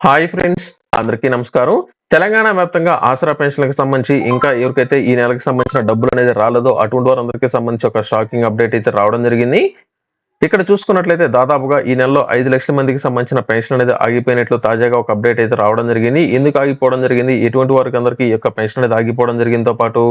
Hi friends అందరికీ నమస్కారం. తెలంగాణ వ్యాప్తంగా ఆసరా పెన్షన్లకు సంబంధించి ఇంకా ఎవరికైతే ఈ నెలకు సంబంధించిన డబ్బులు అనేది రాలేదో అటువంటి వారందరికీ సంబంధించి ఒక షాకింగ్ అప్డేట్ అయితే రావడం జరిగింది. ఇక్కడ చూసుకున్నట్లయితే దాదాపుగా ఈ నెలలో ఐదు లక్షల మందికి సంబంధించిన పెన్షన్ అనేది ఆగిపోయినట్లు తాజాగా ఒక అప్డేట్ అయితే రావడం జరిగింది. ఎందుకు ఆగిపోవడం జరిగింది? ఎటువంటి వారికి అందరికీ ఈ యొక్క పెన్షన్ అనేది ఆగిపోవడం జరిగిందో. పాటు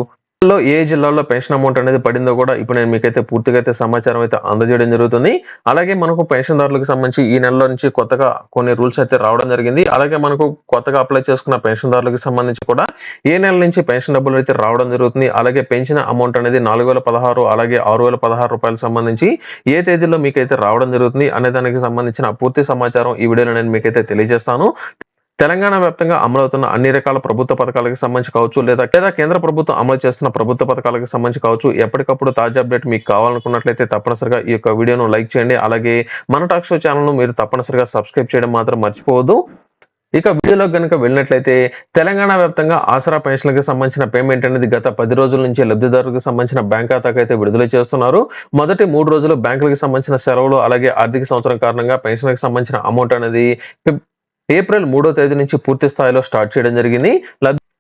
లో ఏ జిల్లాలో పెన్షన్ అమౌంట్ అనేది పడిందో కూడా ఇప్పుడు నేను మీకైతే పూర్తిగా అయితే సమాచారం అయితే అందజేయడం జరుగుతుంది. అలాగే మనకు పెన్షన్దారులకు సంబంధించి ఈ నెలలో నుంచి కొత్తగా కొన్ని రూల్స్ అయితే రావడం జరిగింది. అలాగే మనకు కొత్తగా అప్లై చేసుకున్న పెన్షన్దారులకు సంబంధించి కూడా ఏ నెల నుంచి పెన్షన్ డబ్బులు అయితే రావడం జరుగుతుంది. అలాగే పెంచిన అమౌంట్ అనేది నాలుగు వేల పదహారు అలాగే ఆరు వేల పదహారు రూపాయలకు సంబంధించి ఏ తేదీలో మీకైతే రావడం జరుగుతుంది అనే దానికి సంబంధించిన పూర్తి సమాచారం ఈ వీడియోలో నేను మీకైతే తెలియజేస్తాను. తెలంగాణ వ్యాప్తంగా అమలవుతున్న అన్ని రకాల ప్రభుత్వ పథకాలకు సంబంధించి కావచ్చు లేదా లేదా కేంద్ర ప్రభుత్వం అమలు చేస్తున్న ప్రభుత్వ పథకాలకు సంబంధించి కావచ్చు ఎప్పటికప్పుడు తాజా అప్డేట్ మీకు కావాలనుకున్నట్లయితే తప్పనిసరిగా ఈ యొక్క వీడియోను లైక్ చేయండి. అలాగే మన టాక్ షో ఛానల్ను మీరు తప్పనిసరిగా సబ్స్క్రైబ్ చేయడం మాత్రం మర్చిపోవద్దు. ఇక వీడియోలో కనుక వెళ్ళినట్లయితే తెలంగాణ వ్యాప్తంగా ఆసరా పెన్షన్లకు సంబంధించిన పేమెంట్ అనేది గత పది రోజుల నుంచి లబ్ధిదారులకు సంబంధించిన బ్యాంక్ ఖాతాకు అయితే విడుదల చేస్తున్నారు. మొదటి మూడు రోజులు బ్యాంకులకు సంబంధించిన సెలవులు అలాగే ఆర్థిక సంవత్సరం కారణంగా పెన్షన్లకు సంబంధించిన అమౌంట్ అనేది ఏప్రిల్ మూడో తేదీ నుంచి పూర్తి స్థాయిలో స్టార్ట్ చేయడం జరిగింది.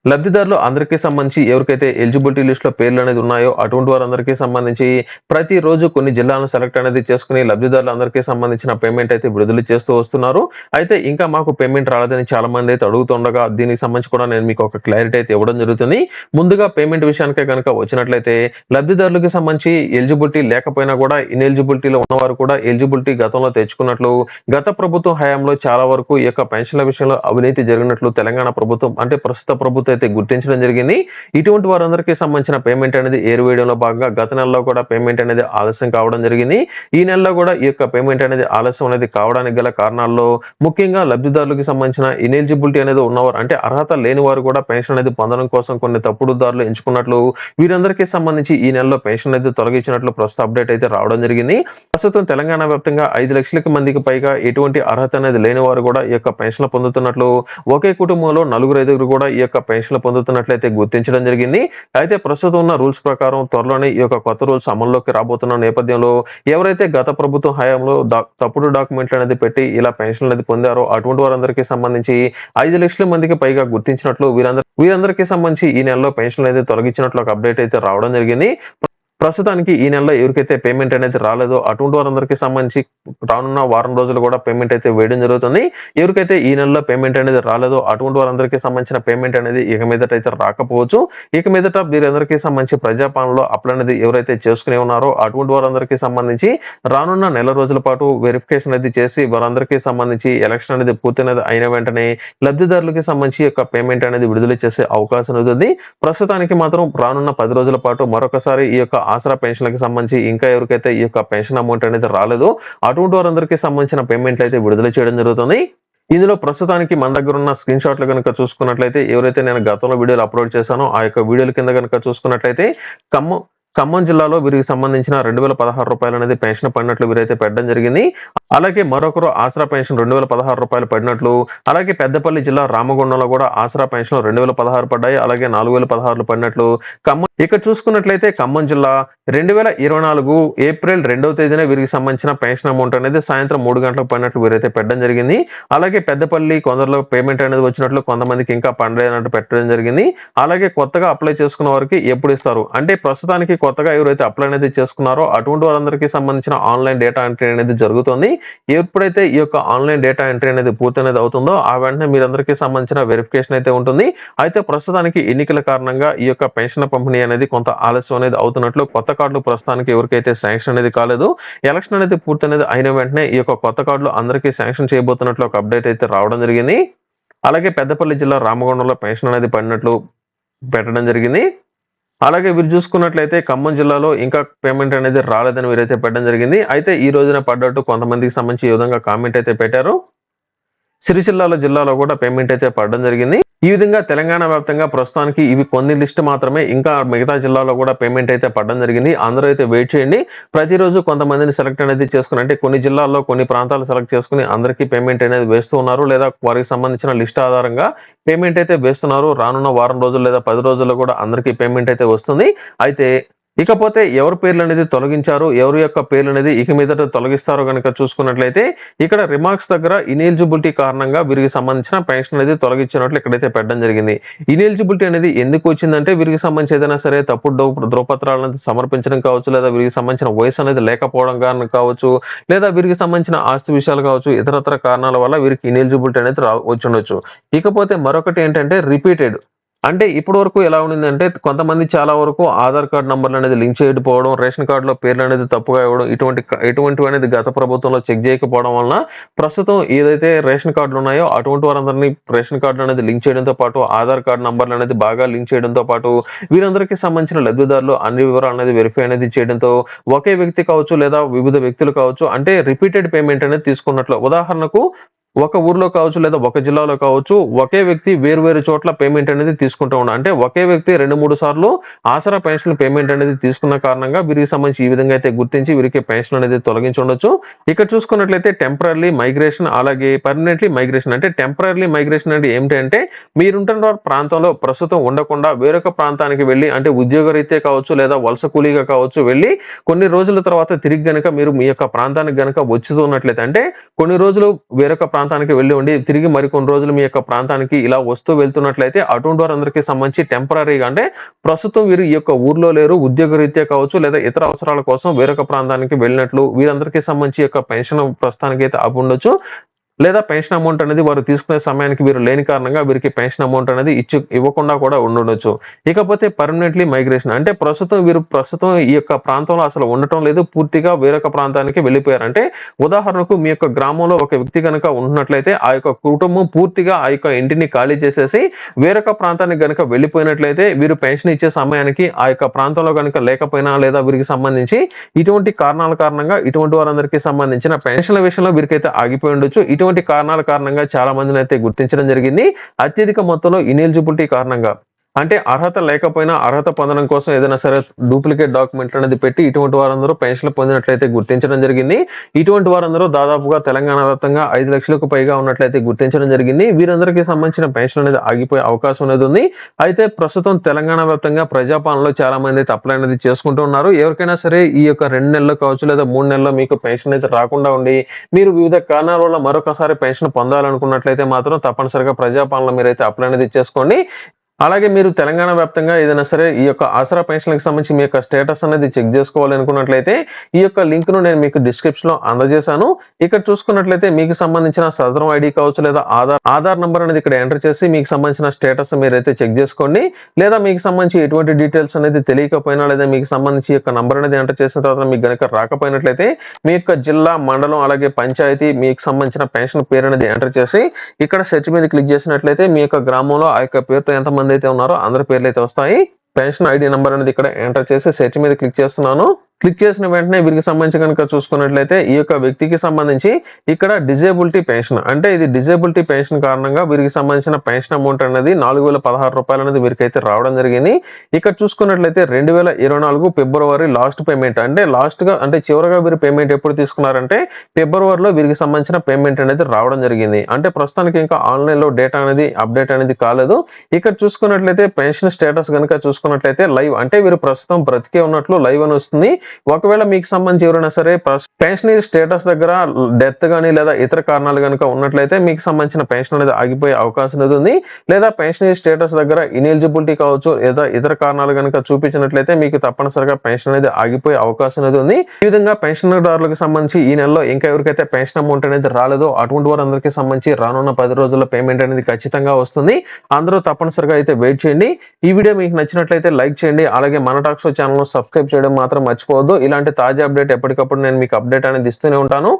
లబ్ధిదారులు అందరికీ సంబంధించి ఎవరికైతే ఎలిజిబిలిటీ లిస్ట్లో పేర్లు అనేది ఉన్నాయో అటువంటి వారందరికీ సంబంధించి ప్రతి రోజు కొన్ని జిల్లాలను సెలెక్ట్ అనేది చేసుకుని లబ్ధిదారులు అందరికీ సంబంధించిన పేమెంట్ అయితే విడుదల చేస్తూ వస్తున్నారు. అయితే ఇంకా మాకు పేమెంట్ రాలేదని చాలా మంది అయితే అడుగుతుండగా దీనికి సంబంధించి కూడా నేను మీకు ఒక క్లారిటీ అయితే ఇవ్వడం జరుగుతుంది. ముందుగా పేమెంట్ విషయానికే కనుక వచ్చినట్లయితే లబ్ధిదారులకు సంబంధించి ఎలిజిబిలిటీ లేకపోయినా కూడా ఇన్ఎలిజిబిలిటీలో ఉన్నవారు కూడా ఎలిజిబిలిటీ గతంలో తెచ్చుకున్నట్లు గత ప్రభుత్వం హయాంలో చాలా వరకు ఈ యొక్క పెన్షన్ల విషయంలో అవినీతి జరిగినట్లు తెలంగాణ ప్రభుత్వం అంటే ప్రస్తుత ప్రభుత్వం అయితే గుర్తించడం జరిగింది. ఇటువంటి వారందరికీ సంబంధించిన పేమెంట్ అనేది ఏరువేయడంలో భాగంగా గత నెలలో కూడా పేమెంట్ అనేది ఆలస్యం కావడం జరిగింది. ఈ నెలలో కూడా ఈ యొక్క పేమెంట్ అనేది ఆలస్యం అనేది కావడానికి గల కారణాల్లో ముఖ్యంగా లబ్ధిదారులకు సంబంధించిన ఇనెలిజిబిలిటీ అనేది ఉన్నవారు అంటే అర్హత లేని వారు కూడా పెన్షన్ అనేది పొందడం కోసం కొన్ని తప్పుడు దారులు ఎంచుకున్నట్లు వీరందరికీ సంబంధించి ఈ నెలలో పెన్షన్ అనేది తొలగించినట్లు ప్రస్తుత అప్డేట్ అయితే రావడం జరిగింది. ప్రస్తుతం తెలంగాణ వ్యాప్తంగా ఐదు లక్షలకి మందికి పైగా ఎటువంటి అర్హత అనేది లేని వారు కూడా ఈ యొక్క పెన్షన్ పొందుతున్నట్లు ఒకే కుటుంబంలో నలుగురు ఐదుగురు కూడా ఈ యొక్క పెన్షన్ పొందుతున్నట్లయితే గుర్తించడం జరిగింది. అయితే ప్రస్తుతం ఉన్న రూల్స్ ప్రకారం త్వరలోనే ఈ యొక్క కొత్త రూల్స్ అమల్లోకి రాబోతున్న నేపథ్యంలో ఎవరైతే గత ప్రభుత్వం హయాంలో తప్పుడు డాక్యుమెంట్లు అనేది పెట్టి ఇలా పెన్షన్ అనేది పొందారో అటువంటి వారందరికీ సంబంధించి ఐదు లక్షల మందికి పైగా గుర్తించినట్లు వీరందరూ వీరందరికీ సంబంధించి ఈ నెలలో పెన్షన్ అనేది తొలగించినట్లు ఒక అప్డేట్ అయితే రావడం జరిగింది. ప్రస్తుతానికి ఈ నెలలో ఎవరికైతే పేమెంట్ అనేది రాలేదో అటువంటి వారందరికీ సంబంధించి రానున్న వారం రోజులు కూడా పేమెంట్ అయితే వేయడం జరుగుతుంది. ఎవరికైతే ఈ నెలలో పేమెంట్ అనేది రాలేదో అటువంటి వారందరికీ సంబంధించిన పేమెంట్ అనేది ఇక మీదట అయితే రాకపోవచ్చు. ఇక మీదట వీరందరికీ సంబంధించి ప్రజాపాలనలో అప్లై అనేది ఎవరైతే చేసుకుని ఉన్నారో అటువంటి వారందరికీ సంబంధించి రానున్న నెల రోజుల పాటు వెరిఫికేషన్ అనేది చేసి వారందరికీ సంబంధించి ఎలక్షన్ అనేది పూర్తి అనేది అయిన వెంటనే లబ్ధిదారులకి సంబంధించి యొక్క పేమెంట్ అనేది విడుదల చేసే అవకాశం ఉంటుంది. ప్రస్తుతానికి మాత్రం రానున్న పది రోజుల పాటు మరొకసారి ఈ యొక్క ఆసరా పెన్షన్లకు సంబంధించి ఇంకా ఎవరికైతే ఈ యొక్క పెన్షన్ అమౌంట్ అనేది రాలేదో అటువంటి వారందరికీ సంబంధించిన పేమెంట్లు అయితే విడుదల చేయడం జరుగుతుంది. ఇందులో ప్రస్తుతానికి మన దగ్గర ఉన్న స్క్రీన్ షాట్లు కనుక చూసుకున్నట్లయితే ఎవరైతే నేను గతంలో వీడియోలు అప్లోడ్ చేశానో ఆ యొక్క వీడియోల కింద కనుక చూసుకున్నట్లయితే ఖమ్మం ఖమ్మం జిల్లాలో వీరికి సంబంధించిన రెండు వేల పదహారు రూపాయలు అనేది పెన్షన్ పడినట్లు వీరైతే పెట్టడం జరిగింది. అలాగే మరొకరు ఆసరా పెన్షన్ రెండు వేల పదహారు రూపాయలు పడినట్లు అలాగే పెద్దపల్లి జిల్లా రామగుండంలో కూడా ఆసరా పెన్షన్ రెండు వేల పదహారు పడ్డాయి అలాగే నాలుగు వేల పదహారులు పడినట్లు ఖమ్మం ఇక్కడ చూసుకున్నట్లయితే ఖమ్మం జిల్లా రెండు వేల ఇరవై నాలుగు ఏప్రిల్ రెండవ తేదీన వీరికి సంబంధించిన పెన్షన్ అమౌంట్ అనేది సాయంత్రం మూడు గంటలకు పడినట్లు వీరైతే పెట్టడం జరిగింది. అలాగే పెద్దపల్లి కొందరిలో పేమెంట్ అనేది వచ్చినట్లు కొంతమందికి ఇంకా పండలేనట్టు పెట్టడం జరిగింది. అలాగే కొత్తగా అప్లై చేసుకున్న వారికి ఎప్పుడు ఇస్తారు? అంటే ప్రస్తుతానికి కొత్తగా ఎవరైతే అప్లై అనేది చేసుకున్నారో అటువంటి వారందరికీ సంబంధించిన ఆన్లైన్ డేటా ఎంట్రీ అనేది జరుగుతుంది. ఎప్పుడైతే ఈ యొక్క ఆన్లైన్ డేటా ఎంట్రీ అనేది పూర్తి అనేది అవుతుందో ఆ వెంటనే మీరందరికీ సంబంధించిన వెరిఫికేషన్ అయితే ఉంటుంది. అయితే ప్రస్తుతానికి ఎన్నికల కారణంగా ఈ యొక్క పెన్షన్ పంపిణీ అనేది కొంత ఆలస్యం అనేది అవుతున్నట్లు కొత్త కార్డులు ప్రస్తుతానికి ఎవరికైతే శాంక్షన్ అనేది కాలేదు ఎలక్షన్ అనేది పూర్తి అనేది అయిన వెంటనే ఈ యొక్క కొత్త కార్డులు అందరికీ శాంక్షన్ చేయబోతున్నట్లు ఒక అప్డేట్ అయితే రావడం జరిగింది. అలాగే పెద్దపల్లి జిల్లా రామగుండంలో పెన్షన్ అనేది పడినట్లు పెట్టడం జరిగింది. అలాగే వీరు చూసుకున్నట్లయితే ఖమ్మం జిల్లాలో ఇంకా పేమెంట్ అనేది రాలేదని వీరైతే పెట్టడం జరిగింది. అయితే ఈ రోజున పడ్డట్టు కొంతమందికి సంబంధించి ఈ విధంగా కామెంట్ అయితే పెట్టారు. సిరిసిల్లాల జిల్లాలో కూడా పేమెంట్ అయితే పడడం జరిగింది. ఈ విధంగా తెలంగాణ వ్యాప్తంగా ప్రస్తుతానికి ఇవి కొన్ని లిస్ట్ మాత్రమే. ఇంకా మిగతా జిల్లాలో కూడా పేమెంట్ అయితే పడడం జరిగింది. అందరూ అయితే వెయిట్ చేయండి. ప్రతిరోజు కొంతమందిని సెలెక్ట్ అనేది చేసుకుని అంటే కొన్ని జిల్లాల్లో కొన్ని ప్రాంతాలు సెలెక్ట్ చేసుకుని అందరికీ పేమెంట్ అనేది వేస్తూ ఉన్నారు. లేదా వారికి సంబంధించిన లిస్ట్ ఆధారంగా పేమెంట్ అయితే వేస్తున్నారు. రానున్న వారం రోజులు లేదా పది రోజుల్లో కూడా అందరికీ పేమెంట్ అయితే వస్తుంది. అయితే ఇకపోతే ఎవరి పేర్లు అనేది తొలగించారు ఎవరి యొక్క పేర్లు అనేది ఇక మీదట తొలగిస్తారో కనుక చూసుకున్నట్లయితే ఇక్కడ రిమార్క్స్ దగ్గర ఇనెలిజిబిలిటీ కారణంగా వీరికి సంబంధించిన పెన్షన్ అనేది తొలగించినట్లు ఇక్కడైతే పెట్టడం జరిగింది. ఇనెలిజిబిలిటీ అనేది ఎందుకు వచ్చిందంటే వీరికి సంబంధించి ఏదైనా సరే తప్పుడు ధ్రువ- ధ్రువపత్రాలను అనేది సమర్పించడం కావచ్చు లేదా వీరికి సంబంధించిన వయసు అనేది లేకపోవడం కారణం కావచ్చు లేదా వీరికి సంబంధించిన ఆస్తి విషయాలు కావచ్చు ఇతరతర కారణాల వల్ల వీరికి ఇనెలిజిబిలిటీ అనేది రా వచ్చిండొచ్చు. ఇకపోతే మరొకటి ఏంటంటే రిపీటెడ్ అంటే ఇప్పటి వరకు ఎలా ఉండిందంటే కొంతమంది చాలా వరకు ఆధార్ కార్డ్ నంబర్లు అనేది లింక్ చేయకపోవడం రేషన్ కార్డులో పేర్లు అనేది తప్పుగా ఇవ్వడం ఇటువంటి ఇటువంటివి అనేది గత ప్రభుత్వంలో చెక్ చేయకపోవడం వలన ప్రస్తుతం ఏదైతే రేషన్ కార్డులు ఉన్నాయో అటువంటి వారందరినీ రేషన్ కార్డులు అనేది లింక్ చేయడంతో పాటు ఆధార్ కార్డు నంబర్లు అనేది బాగా లింక్ చేయడంతో పాటు వీరందరికీ సంబంధించిన లబ్ధిదారులు అన్ని వివరాలు అనేది వెరిఫై అనేది చేయడంతో ఒకే వ్యక్తి కావచ్చు లేదా వివిధ వ్యక్తులు కావచ్చు అంటే రిపీటెడ్ పేమెంట్ అనేది తీసుకున్నట్లు. ఉదాహరణకు ఒక ఊర్లో కావచ్చు లేదా ఒక జిల్లాలో కావచ్చు ఒకే వ్యక్తి వేరు వేరు చోట్ల పేమెంట్ అనేది తీసుకుంటూ ఉన్నాడు అంటే ఒకే వ్యక్తి రెండు మూడు సార్లు ఆసరా పెన్షన్ పేమెంట్ అనేది తీసుకున్న కారణంగా వీరికి సంబంధించి ఈ విధంగా అయితే గుర్తించి వీరికి పెన్షన్ అనేది తొలగించి ఉండొచ్చు. ఇక్కడ చూసుకున్నట్లయితే టెంపరీ మైగ్రేషన్ అలాగే పర్మనెంట్లీ మైగ్రేషన్ అంటే టెంపరీ మైగ్రేషన్ అంటే ఏమిటంటే మీరుంటున్న ప్రాంతంలో ప్రస్తుతం ఉండకుండా వేరొక ప్రాంతానికి వెళ్ళి అంటే ఉద్యోగ రీత్యా కావచ్చు లేదా వలస కూలీగా కావచ్చు వెళ్ళి కొన్ని రోజుల తర్వాత తిరిగి గనక మీరు మీ యొక్క ప్రాంతానికి గనక వచ్చుతున్నట్లయితే అంటే కొన్ని రోజులు వేరొక ప్రాంతానికి వెళ్ళి ఉండి తిరిగి మరికొన్ని రోజులు మీ యొక్క ప్రాంతానికి ఇలా వస్తూ వెళ్తున్నట్లయితే అటువంటి వారందరికీ సంబంధించి టెంపరీగా అంటే ప్రస్తుతం వీరు ఈ యొక్క ఊర్లో లేరు ఉద్యోగ రీత్యా కావచ్చు లేదా ఇతర అవసరాల కోసం వేరొక ప్రాంతానికి వెళ్ళినట్లు వీరందరికీ సంబంధించి యొక్క పెన్షన్ ప్రస్తుతానికి అయితే ఆపు లేదా పెన్షన్ అమౌంట్ అనేది వారు తీసుకునే సమయానికి వీరు లేని కారణంగా వీరికి పెన్షన్ అమౌంట్ అనేది ఇచ్చి ఇవ్వకుండా కూడా ఉండొచ్చు. ఇకపోతే పర్మనెంట్లీ మైగ్రేషన్ అంటే ప్రస్తుతం వీరు ప్రస్తుతం ఈ యొక్క ప్రాంతంలో అసలు ఉండటం లేదు. పూర్తిగా వేరొక ప్రాంతానికి వెళ్ళిపోయారు. అంటే ఉదాహరణకు మీ యొక్క గ్రామంలో ఒక వ్యక్తి కనుక ఉన్నట్లయితే ఆ యొక్క కుటుంబం పూర్తిగా ఆ యొక్క ఇంటిని ఖాళీ చేసేసి వేరొక ప్రాంతానికి కనుక వెళ్ళిపోయినట్లయితే వీరు పెన్షన్ ఇచ్చే సమయానికి ఆ యొక్క ప్రాంతంలో కనుక లేకపోయినా లేదా వీరికి సంబంధించి ఇటువంటి కారణాల కారణంగా ఇటువంటి వారందరికీ సంబంధించిన పెన్షన్ల విషయంలో వీరికైతే ఆగిపోయి ఉండొచ్చు. ఇటువంటి కారణాల కారణంగా చాలా మందిని అయితే గుర్తించడం జరిగింది. అత్యధిక మొత్తంలో ఇనెలిజిబిలిటీ కారణంగా. అంటే అర్హత లేకపోయినా అర్హత పొందడం కోసం ఏదైనా సరే డూప్లికేట్ డాక్యుమెంట్లు అనేది పెట్టి ఇటువంటి వారందరూ పెన్షన్లు పొందినట్లయితే గుర్తించడం జరిగింది. ఇటువంటి వారందరూ దాదాపుగా తెలంగాణ వ్యాప్తంగా ఐదు లక్షలకు పైగా ఉన్నట్లయితే గుర్తించడం జరిగింది. వీరందరికీ సంబంధించిన పెన్షన్ అనేది ఆగిపోయే అవకాశం అనేది ఉంది. అయితే ప్రస్తుతం తెలంగాణ వ్యాప్తంగా ప్రజాపాలనలో చాలా మంది అయితే అప్లై అనేది చేసుకుంటూ ఉన్నారు. ఎవరికైనా సరే ఈ యొక్క రెండు నెలలు కావచ్చు లేదా మూడు నెలల్లో మీకు పెన్షన్ అయితే రాకుండా ఉండి మీరు వివిధ కారణాల వల్ల మరొకసారి పెన్షన్ పొందాలనుకున్నట్లయితే మాత్రం తప్పనిసరిగా ప్రజాపాలన మీరైతే అప్లై అనేది చేసుకోండి. అలాగే మీరు తెలంగాణ వ్యాప్తంగా ఏదైనా సరే ఈ యొక్క ఆసరా పెన్షన్కి సంబంధించి మీ యొక్క స్టేటస్ అనేది చెక్ చేసుకోవాలనుకున్నట్లయితే ఈ యొక్క లింక్ను నేను మీకు డిస్క్రిప్షన్లో అందజేశాను. ఇక్కడ చూసుకున్నట్లయితే మీకు సంబంధించిన సదరం ఐడి కావచ్చు లేదా ఆధార్ ఆధార్ నెంబర్ అనేది ఇక్కడ ఎంటర్ చేసి మీకు సంబంధించిన స్టేటస్ మీరైతే చెక్ చేసుకోండి. లేదా మీకు సంబంధించి ఎటువంటి డీటెయిల్స్ అనేది తెలియకపోయినా లేదా మీకు సంబంధించి యొక్క నంబర్ అనేది ఎంటర్ చేసిన తర్వాత మీకు కనుక రాకపోయినట్లయితే మీ యొక్క జిల్లా మండలం అలాగే పంచాయతీ మీకు సంబంధించిన పెన్షన్ పేరు అనేది ఎంటర్ చేసి ఇక్కడ సెర్చ్ మీద క్లిక్ చేసినట్లయితే మీ యొక్క గ్రామంలో ఆ యొక్క పేరుతో ఎంతమంది అయితే ఉన్నారో అందరి పేర్లు అయితే వస్తాయి. పెన్షన్ ఐడి నెంబర్ అనేది ఇక్కడ ఎంటర్ చేసి సెర్చ్ మీద క్లిక్ చేస్తున్నాను. క్లిక్ చేసిన వెంటనే వీరికి సంబంధించి కనుక చూసుకున్నట్లయితే ఈ యొక్క వ్యక్తికి సంబంధించి ఇక్కడ డిజేబిలిటీ పెన్షన్ అంటే ఇది డిజేబిలిటీ పెన్షన్ కారణంగా వీరికి సంబంధించిన పెన్షన్ అమౌంట్ అనేది నాలుగు వేల పదహారు రూపాయలు అనేది వీరికైతే రావడం జరిగింది. ఇక్కడ చూసుకున్నట్లయితే రెండు వేల ఇరవై నాలుగు ఫిబ్రవరి లాస్ట్ పేమెంట్ అంటే లాస్ట్గా అంటే చివరగా వీరు పేమెంట్ ఎప్పుడు తీసుకున్నారంటే ఫిబ్రవరిలో వీరికి సంబంధించిన పేమెంట్ అనేది రావడం జరిగింది. అంటే ప్రస్తుతానికి ఇంకా ఆన్లైన్లో డేటా అనేది అప్డేట్ అనేది కాలేదు. ఇక్కడ చూసుకున్నట్లయితే పెన్షన్ స్టేటస్ కనుక చూసుకున్నట్లయితే లైవ్ అంటే వీరు ప్రస్తుతం బ్రతికే ఉన్నట్లు లైవ్ అని వస్తుంది. ఒకవేళ మీకు సంబంధించి ఎవరైనా సరే పెన్షన్ స్టేటస్ దగ్గర డెత్ కానీ లేదా ఇతర కారణాలు కనుక ఉన్నట్లయితే మీకు సంబంధించిన పెన్షన్ అనేది ఆగిపోయే అవకాశం అనేది ఉంది. లేదా పెన్షన్ స్టేటస్ దగ్గర ఇనెలిజిబిలిటీ కావచ్చు లేదా ఇతర కారణాలు కనుక చూపించినట్లయితే మీకు తప్పనిసరిగా పెన్షన్ అనేది ఆగిపోయే అవకాశం అనేది ఉంది. ఈ విధంగా పెన్షన్దారులకు సంబంధించి ఈ నెలలో ఇంకా ఎవరికైతే పెన్షన్ అమౌంట్ అనేది రాలేదో అటువంటి వారందరికీ సంబంధించి రానున్న పది రోజుల్లో పేమెంట్ అనేది ఖచ్చితంగా వస్తుంది. అందరూ తప్పనిసరిగా అయితే వెయిట్ చేయండి. ఈ వీడియో మీకు నచ్చినట్లయితే లైక్ చేయండి. అలాగే మన టాక్స్ ఛానల్ సబ్స్క్రైబ్ చేయడం మాత్రం మర్చిపోవద్దు ఇలాంటి తాజా అప్డేట్ ఎప్పటికప్పుడు నేను మీకు అప్డేట్ అనేది ఇస్తూనే ఉంటాను.